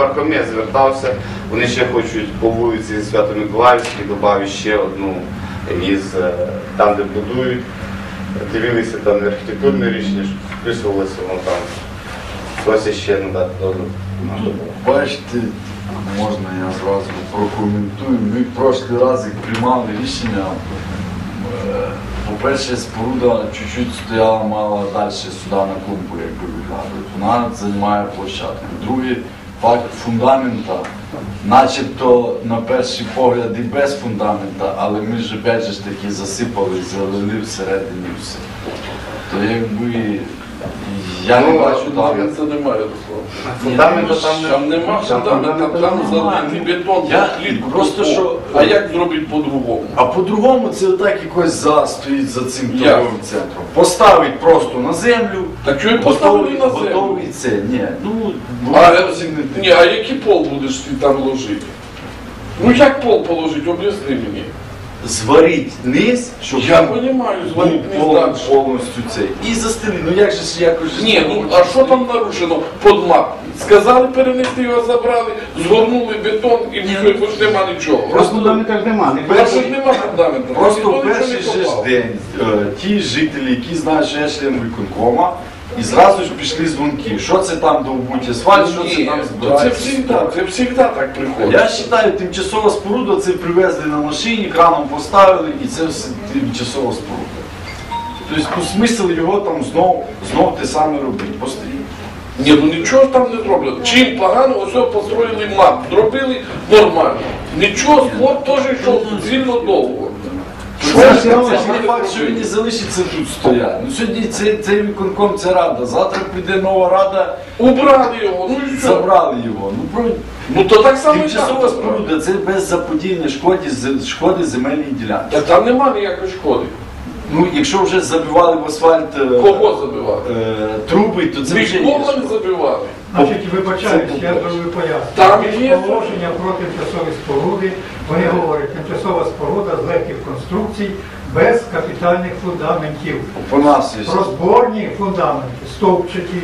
Пархомє звертався, вони ще хочуть по вулиці Свято-Миколаївській додати ще одну із е, там, де будують. Дивилися там архітектурне рішення, вписувалося воно там. Просять ще надати дозвіл. Бачите, можна я зразу прокоментую. Ми в прошлий як приймали рішення. е, По-перше, споруда чуть-чуть стояла мала далі сюди на клумбу, якби виглядати. Вона займає площадку. Другий факт фундамента, начебто на перший погляд і без фундамента, але ми ж опять же засипали, залили всередині все. То якби я не Ну, бачу там. Фундамента немає. Фундаменту там не Там нема фундамента, там залитий бетон, Я просто що- А як зробити по-другому? А по-другому це отак якось за стоїть за цим Як? торговим центром. Поставить просто на землю. Так що і поставили на землю. Готовий це. Ні, ну А, е, не те. ні, а який пол будеш ти там ложити? Ну як пол положити, об'ясни мені. Зварить низ, щоб Я він був зварити пол- далі. повністю цей. І застелить. Ну як же ж якось Ні, ну а що там нарушено? Подмак. Сказали перенести його, забрали, згорнули бетон і все, бо ж нема нічого. Просто Фундамента ж нема, не Просто ж нема фундаменту. Просто Ніхто перший же ж копав. день е, ті жителі, які знають, що я член виконкома, і зразу ж пішли дзвонки. Що це там довбуть асфальт, що це там це збирається. завжди, це завжди так приходить. Я вважаю, тимчасова споруда це привезли на машині, краном поставили і це все тимчасова споруда. Тобто ну, смисл його там знов, знов те саме робити. Постоїть. Ні, ну нічого ж там не зроблено. Чим погано, ось построїли мап, зробили нормально. Нічого, спорт теж йшов сильно довго. Не факт, що він не залишиться тут стояти. Ну сьогодні цей, цей виконком це рада. Завтра піде нова рада, Убрали його, ну і що? забрали його. Ну про Ну то так само і тимчасова там. споруда це без заподіяння шкоди, з- шкоди земельній ділянці. Та там нема ніякої шкоди. Ну якщо вже забивали в асфальт е, Кого забивали? е, труби, то це вже є. Нікого не забивали. Значить, вибачаюсь, я зробив Там пояснення. є- положення про тимчасові споруди. Вони говорять, тимчасова споруда з легких конструкцій без капітальних фундаментів. Розборні фундаменти, стовпчаті,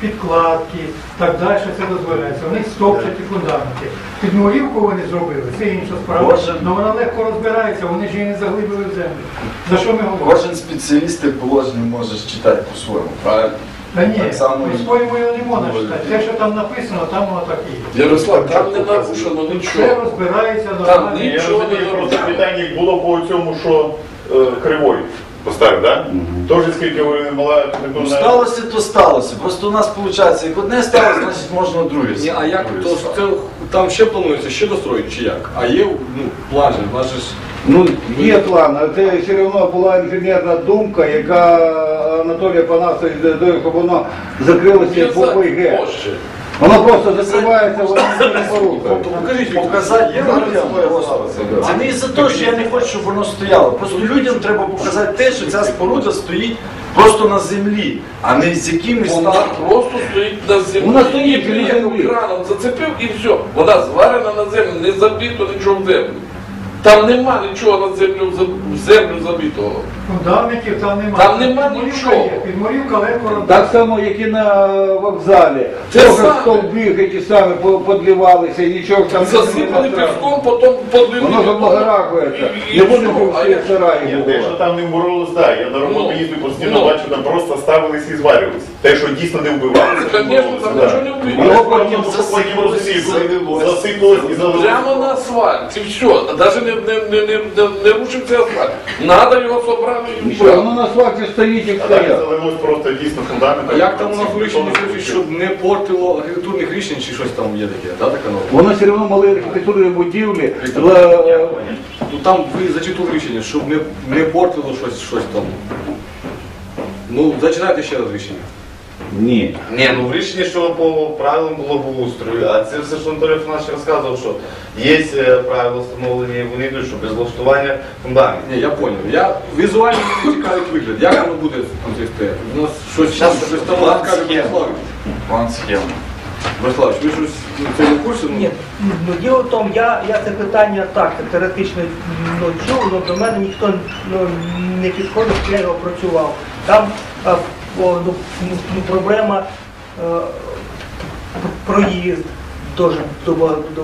підкладки, так далі це дозволяється. Них стовпчаті фундаменти. Підмурівку вони зробили, це інша справа. Але вона легко розбирається, вони ж її не заглибили в землю. За що ми говоримо? Кожен спеціаліст положення може читати по-своєму, правильно? Та ні, Так само і- по-своєму його не можна читати. Те, що там написано, там воно так і є. Ярослав, там не нарушено Все нічого. розбирається нормально. ні- Я Нічого не розумію, просто питання було по цьому, що е, кривой поставив, так? Тож скільки вони мала Ну, сталося, то сталося. Просто у нас виходить, як одне сталося, значить можна друге. Ні, а як то це, там ще планується ще достроїти чи як? А є ну, плани, у же ж Ну, є план, це все одно була інженерна думка, яка Анатолій Панасович дає, щоб воно закрилося по ОГ. Воно просто закривається, воно не порухає. покажіть, Показати. Це не із-за того, що я не хочу, щоб воно стояло. Просто людям треба показати те, що ця споруда стоїть просто на землі, а не з якимись Вона там. просто стоїть на землі. Вона стоїть на землі. краном, зацепив і все. Вона зварена на землю, не забито нічого в землю. Там нема нічого на землю в землю забитого. Фундаментів там немає. Там нема нічого. є, Підмурівка легко робить. Так само, як і на вокзалі. Це Тоже саме. стовби ті самі по- подлівалися, і нічого ж там не Засипали було. піском, потім подлили. Воно. І- і Не будемо що? А всі як- сараї Ні, те, що будувати. там не вборолись, так. Я на роботу Ну, їздив постійно, ну. бачу, там просто ставились і зварювались. Те, що дійсно не вбивалося. Звісно, там нічого не вбивалося. Його потім потім засипалось. засипалось і залилось. Прямо на асфальт. І все. Навіть не, не, не, не, не, не рушився асфальт. Надо його собрати все. воно на асфальті стоїть і А так стоять. залилось просто дійсно фундамент. А як там у нас пишуть, щоб не портило архітектурних рішень чи щось там є таке, так, така норма? Воно все одно мали архітектурні будівлі. Л- Ну там ви зачитували рішення, щоб не, не портило щось, щось там. Ну, зачитайте ще раз рішення. Ні. Ні, ну в рішенні, що по правилам було благоустрою, а це все, що Анатолій Фанасович розказував, що є е, правила встановлені, і вони йдуть, що без влаштування фундаменту. Ні, я понял. Я візуально мені цікавить вигляд. Як воно буде там це стояти? У нас щось, Щас щось там план каже. Бориславович. План схема. Бориславович, ви щось це не в курсі? Ну, Ні, ну діло в тому, я, я це питання так теоретично ну, чув, але до мене ніхто ну, не підходив, я його працював. Там е, ну, ну, ну, проблема е, проїзд, теж до, до,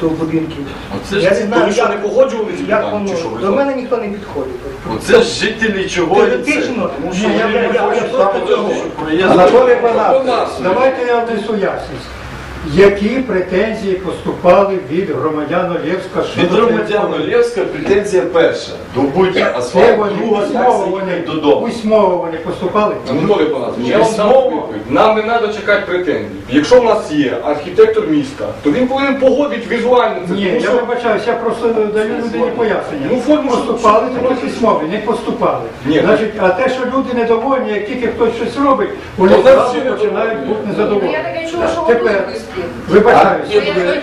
до будинків. Оце Я ж не знаю, що як- не погоджували ці як воно. До мене ніхто не підходить. Оце ж жителі чого. Теоретично, Тому що я- я- я- я просто цього. Анатолій До Панасович. нас. Давайте я внесу ясність. Які претензії поступали від громадян Олєвська Від щодо громадян цього? Олєвська претензія перша. Добуть Це асфальт, вони друга, письмово вони, додому. письмово вони поступали. Анатолій Панасович, я вам дам Письмово. відповідь. Нам не треба чекати претензій. Якщо в нас є архітектор міста, то він повинен погодити візуально це. Ні, тому я що- вибачаюсь, я просто даю людині пояснення. Ну, форму поступали тільки письмові, не поступали. Ні. Значить, а те, що люди недовольні, як тільки хтось щось робить, вони То всі починають недовольні. бути Ну, незадоволені. я таке чула, що Тепер, готують виски. вибачаюсь.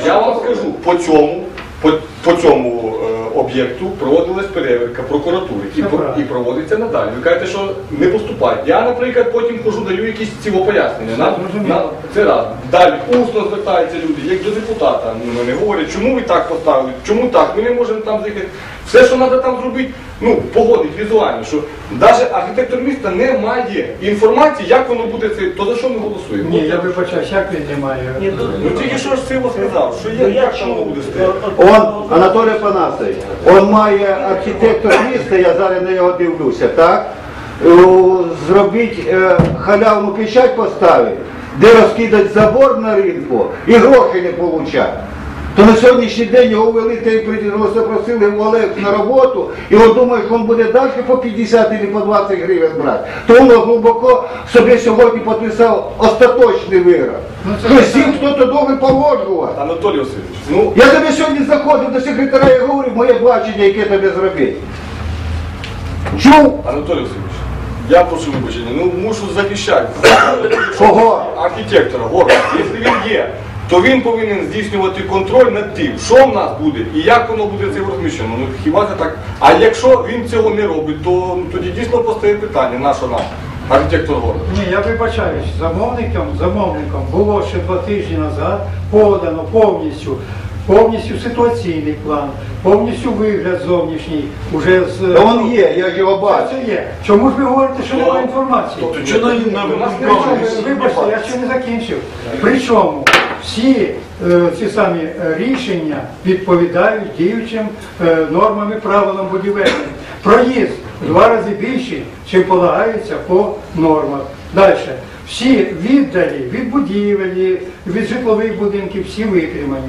Я вам скажу, по цьому, по, по цьому е, об'єкту проводилась перевірка прокуратури і, про- і проводиться надалі. Ви кажете, що не поступають. Я, наприклад, потім хожу, даю якісь ціво пояснення. На, на, це раз. Далі усно звертаються люди, як до депутата. Ну, Вони говорять, чому ви так поставили, чому так, ми не можемо там заїхати. Все, що треба там зробити, ну, погодить візуально, що навіть архітектор міста не має інформації, як воно буде це, то за що ми голосуємо? Ні, я вибачаюсь, як він не має. Ні, тут- Ну тільки що ж Сиво сказав, що Ну, є, як там воно буде стояти? Он, Анатолій Панасович, он має архітектор міста, я зараз на нього дивлюся, так? О, Зробіть е, халявну печать поставити, де розкидать забор на ринку і гроші не получать. То на сьогоднішній день його ввели, та й при- запросили в Олег на роботу, і він думає, що він буде далі по 50 або по 20 гривень брати. То він глибоко собі сьогодні підписав остаточний вирок. Ну, Що всім хто-то довго погоджував. Анатолій Васильович, ну Я тобі сьогодні заходив до секретаря і говорив моє бачення, яке тобі зробити. Чув? Анатолій Васильович, я прошу вибачення, ну мушу захищати. Кого? Архітектора, горда. Якщо він є, то він повинен здійснювати контроль над тим, що в нас буде і як воно буде це розміщено. Ну хіба це так? А якщо він цього не робить, то ну, тоді дійсно постає питання, на що нам, архітектор горда. Ні, я вибачаюсь, замовником, замовником було ще два тижні назад подано повністю, повністю ситуаційний план, повністю вигляд зовнішній, уже з... Та він є, я його бачу. все є. Чому ж ви говорите, що немає інформації? То чого на У на вибачте, я ще не закінчив. Причому всі е, ці самі е, рішення відповідають діючим е, нормам і правилам будівельним. Проїзд два рази більший, чим полагається по нормах. Далі. Всі віддалі від будівель, від житлових будинків, всі витримані.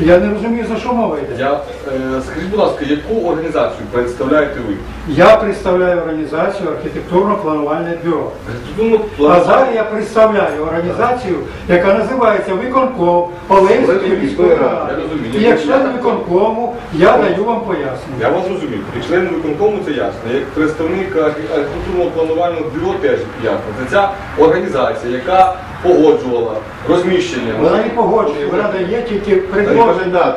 Що Я не розумію, за що мова йде. Я, е, скажіть, будь ласка, яку організацію представляєте ви? Я представляю організацію архітектурно-планувальне бюро. Ну, А зараз я представляю організацію, яка називається Виконком Олеської міської Я ради. розумію. І як член виконкому я даю вам пояснення. Я вас зрозумів. І член виконкому це ясно. Як представник архі- архітектурного планувального бюро теж ясно. Це ця організація, яка погоджувала розміщення. Вона не погоджує, вона дає тільки предложення.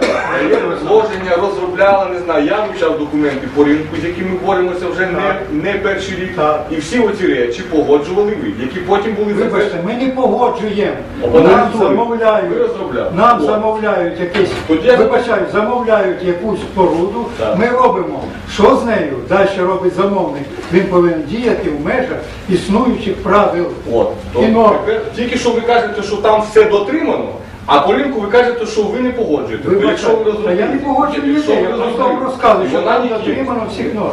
Розложення розробляла, не знаю, я вивчав документи по ринку, з якими боремося вже не, не перший рік. Так. І всі оці речі погоджували ви, які потім були Вибачте, ми не погоджуємо. Нам. Ви замовляють, розробляли. нам О. замовляють якесь, Тоді я- вибачаю, замовляють якусь споруду, Так. ми робимо. Що з нею далі робить замовник? Він повинен діяти в межах існуючих правил. От, то І норм. тепер тільки що ви кажете, що там все дотримано, а по ринку ви кажете, що ви не погоджуєте. Ви якщо ви та я не погоджую людей, я просто вам розказую, що вона там не є. дотримано всіх норм.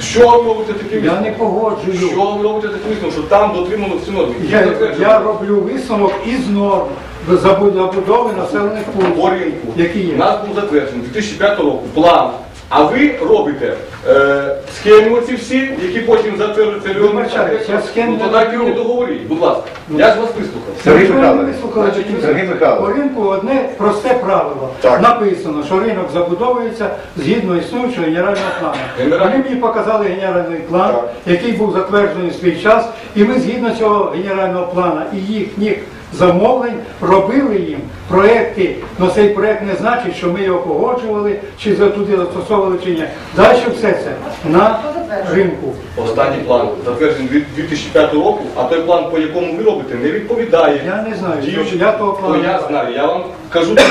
Що ви робите таким Я не погоджую. Що ви робите таким висновком, що там дотримано всі норми? Я, я роблю висновок із норм забу- забудови населених по пунктів, ринку. які є. У нас був затверджений 2005 року план. А ви робите е, схеми оці всі, які потім затверджуються Вибачаюсь, я Ну то дайте роблю. мені договоріть, будь ласка. Я ж вас вислухав. Сергій Михайлович, не вислухали, Сергій Михайлович. По ринку одне просте правило. Так. Написано, що ринок забудовується згідно існуючого генерального плану. Генеральний. Вони мені показали генеральний план, Так. який був затверджений в свій час, і ми згідно цього генерального плану і їхніх замовлень робили їм проекти. але цей проект не значить, що ми його погоджували, чи туди застосовували, чи ні. Далі все це на ринку. Останній план затверджений дві- 2005 року, а той план, по якому ви робите, не відповідає. Я не знаю, я того плану То я знаю. я вам кажу, що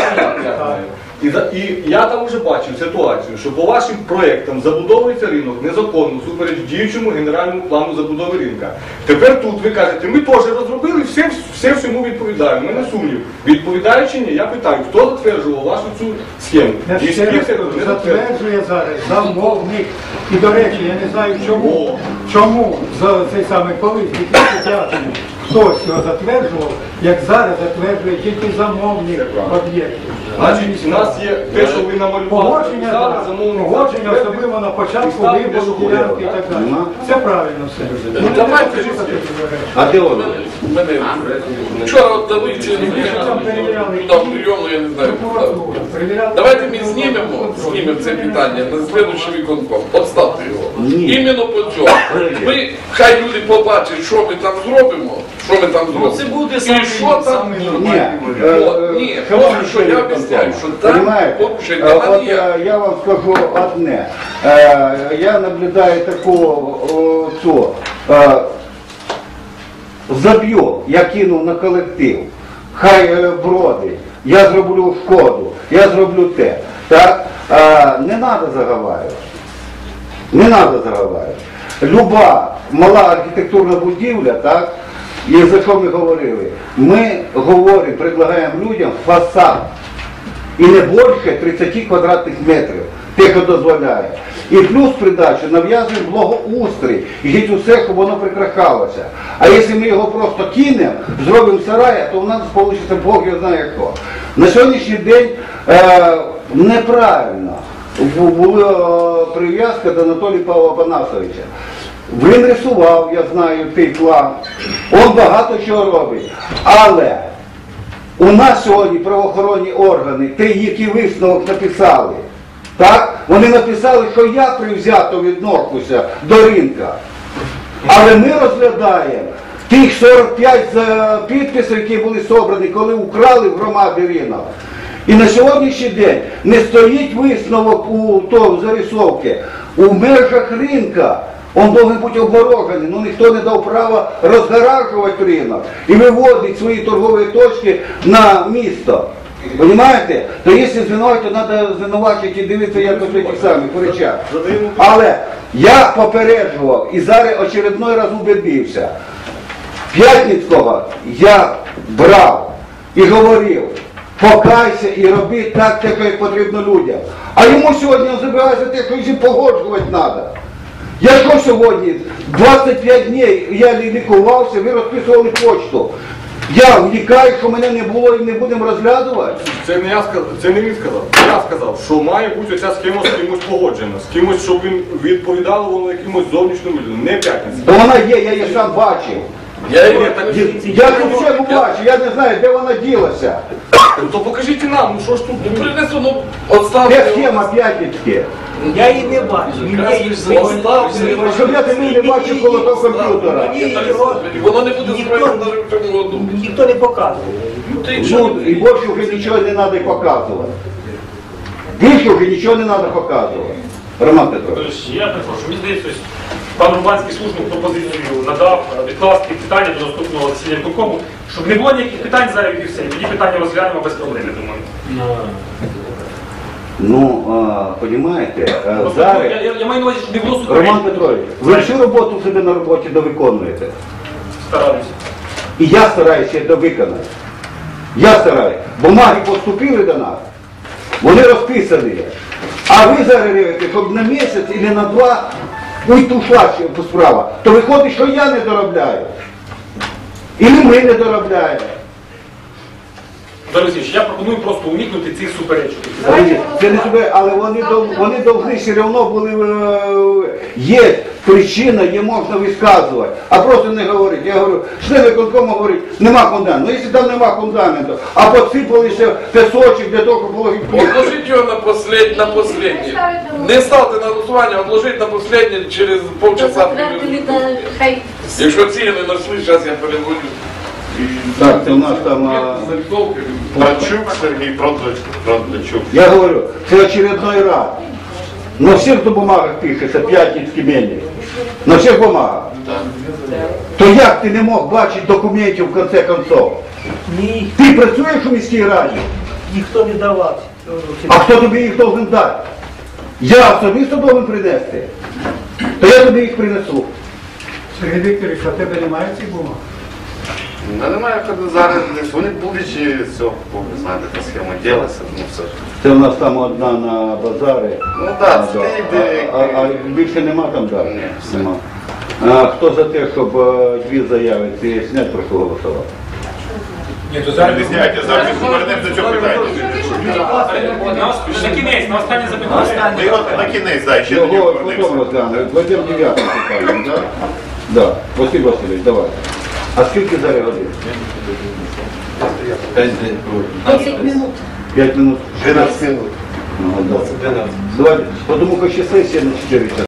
я знаю. І, і я там вже бачив ситуацію, що по вашим проєктам забудовується ринок незаконно, супереч діючому генеральному плану забудови ринка. Тепер тут ви кажете, ми теж розробили, все, все всьому відповідає. У мене сумнів. Відповідає чи ні? Я питаю, хто затверджував вашу цю схему? Я Ні ще раз не затверджує зараз замовник. І до речі, я не знаю чому. О. Чому за цей самий колись 2005 хтось його затверджував, як зараз затверджує тільки замовник об'єктів. Значить, у нас є те, що ви намалювали. Погодження, зараз, да, замовник погодження, особливо на початку вибору ділянки і так далі. Це правильно все. Ну, давайте ж А де воно? вчора дали чи не Там там мільйону, я не знаю. куди. Перевіряли. Давайте ми знімемо, знімемо це питання на слідуючий виконком. Подставте його. Іменно по цьому. Ми, хай люди побачать, що ми там зробимо, що ми там зробимо. це буде І самий- що там. Ні, ні, е, що я об'ясняю, що там Е, е, я вам скажу одне. Е, Я наблюдаю таку о, е, заб'ю, я кинув на колектив. Хай е, бродить, я зроблю шкоду, я зроблю те. Так? Е, Не треба заговарювати. Не треба заговарювати. Люба мала архітектурна будівля, так, і за що ми говорили? Ми говоримо, предлагаємо людям фасад. І не більше 30 квадратних метрів, те, що дозволяє. І плюс придачу нав'язуємо благоустрій, і геть усе, щоб воно прикрахалося. А якщо ми його просто кинемо, зробимо сарай, то у нас вийде Бог його знає що. На сьогоднішній день е, неправильно була е, прив'язка до Анатолія Павла Панасовича. Він рисував, я знаю, цей план. Він багато чого робить. Але у нас сьогодні правоохоронні органи, ті, які висновок написали, так? Вони написали, що я привзято відношуся до ринка. Але ми розглядаємо тих 45 підписів, які були собрані, коли украли в громади ринок. І на сьогоднішній день не стоїть висновок у то зарисовки. У межах ринка він повинен бути обморожений, ну ніхто не дав права розгаражувати ринок і виводити свої торгові точки на місто. Понимаєте? То якщо звинувачити, то треба звинувачити і дивитися, як ось ті самі кричать. Але я попереджував і зараз очередной раз убедився. П'ятницького я брав і говорив, покайся і роби так, як потрібно людям. А йому сьогодні він забирає за те, що їх погоджувати треба. Я що сьогодні? 25 днів я лікувався, ви розписували почту. Я вникаю, що мене не було і не будемо розглядувати. Це не я сказав, це не він сказав. Я сказав, що має бути ця схема з кимось погоджена, з кимось, щоб він відповідало воно якимось зовнішньому людям, не п'ятниця. То вона є, я її сам бачив. Я її Я тут все бачу, я не знаю, де вона ділася. То покажіть нам, ну що ж тут? Ну, принесу, ну, Де схема п'ятницьке? Я її не бачу. Мені- Щоб я тебе не бачив коло того комп'ютера. Мені його Воно не буде году. ніхто не показує. Ну, і більше вже нічого не треба показувати. Більше вже нічого не треба показувати. Роман Петрович. Тож, Я перепрошую, мені здається, ось пан Рубанський слушну пропозицію надав е, відкласти питання до наступного засідання виконкому, щоб не було ніяких питань зараз і все. Тоді питання розглянемо без проблем, я думаю. Ну, а, понімаєте, е, Просто, зараз... ну, я, я, я маю на увазі, щоб не було Роман. Петрович, ви всю роботу в себе на роботі довиконуєте. Стараюся. І я стараюся це виконати. Я стараюся. Бумаги поступили до нас, вони розписані. А ви зараз ревете, щоб на місяць і на два уйти ушла справа. То виходить, що я не доробляю. І ми не доробляємо. Олексійович, я пропоную просто уникнути цих суперечок. Це не себе, але вони дов- вони повинні все одно були е, є причина, є можна висказувати, а просто не говорити. Я говорю, член виконкому говорить, нема фундаменту. Ну якщо там нема фундаменту, а посипалися песочок для того, щоб було Отложіть його на послед, на последнє. Не ставте на голосування, отложіть на последнє через полчаса. Затвердили, та хай Якщо ці не знайшли, зараз я переводю. Так, це у нас там. а. Сергій. Продлачук. Я говорю, це очередной раз. На всіх бумагах пишеться п'ятницький мельник. На всіх бумагах. То як ти не мог бачити документів в конце концов? Ні. Ти працюєш у міській раді? ніхто не давав. А хто тобі їх должен дати? Я особисто должен принести. То я тобі їх принесу. Сергій Вікторович, а тебе немає цих бумаг? Ну, немає коли зараз вони і все, ви знаєте, та схема ділася, ну все ж. Це у нас там одна на базарі. Ну так, це йде. а, а, а більше нема там далі? Ні, все. Нема. А, хто за те, щоб е, дві заяви ці зняти, прошу голосувати. Ні, то зараз Не зняйте, зараз ми повернемо до цього питання. на кінець, на останнє запитання. Ми його на кінець, да, ще до нього потім повернемося. розглянули. Владимир дев'ятий питання, так? Да. Василь Васильович, давай. А скільки зараз годин? 10 минут. П'ять минут? 12 минут. Ну, да. Давайте, тому що ще сесія на 4 часа.